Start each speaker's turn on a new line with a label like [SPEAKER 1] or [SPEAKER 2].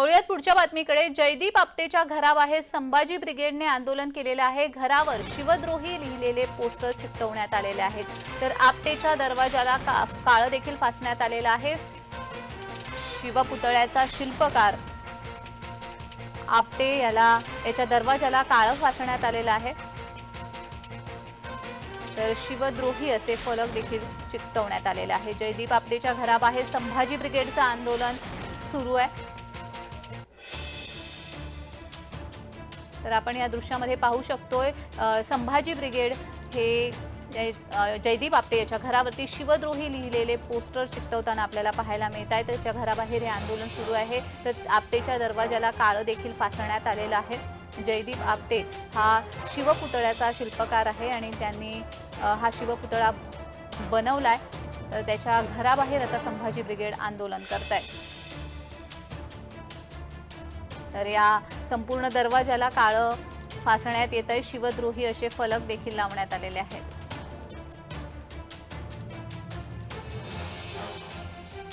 [SPEAKER 1] वळूयात पुढच्या बातमीकडे. जयदीप आपटेच्या घराबाहेर संभाजी ब्रिगेडने आंदोलन केलेलं आहे. घरावर शिवद्रोही लिहिलेले पोस्टर चिकटवण्यात आलेले आहेत. तर आपटेच्या दरवाजाला का काळं देखील फासण्यात आलेलं आहे. शिवपुतळ्याचा शिल्पकार आपटे याला याच्या दरवाजाला काळं फासण्यात आलेलं आहे. तर शिवद्रोही असे फलक देखील चिकटवण्यात आलेले आहे. जयदीप आपटेच्या घराबाहेर संभाजी ब्रिगेडचं आंदोलन सुरू आहे. तर आपण या दृश्यामध्ये पाहू शकतोय संभाजी ब्रिगेड हे जयदीप आपटे याच्या घरावरती शिवद्रोही लिहिलेले पोस्टर चिकटवताना आपल्याला पाहायला मिळत आहे. त्याच्या घराबाहेर हे आंदोलन सुरू आहे. तर आपटेच्या दरवाजाला काळं देखील फासण्यात आलेलं आहे. जयदीप आपटे हा शिवपुतळ्याचा शिल्पकार आहे आणि त्यांनी हा शिवपुतळा बनवलाय. तर त्याच्या घराबाहेर आता संभाजी ब्रिगेड आंदोलन करत आहे तर या संपूर्ण दरवाजाला काळं फासण्यात येत आहे शिवद्रोही असे फलक देखील लावण्यात आलेले आहेत.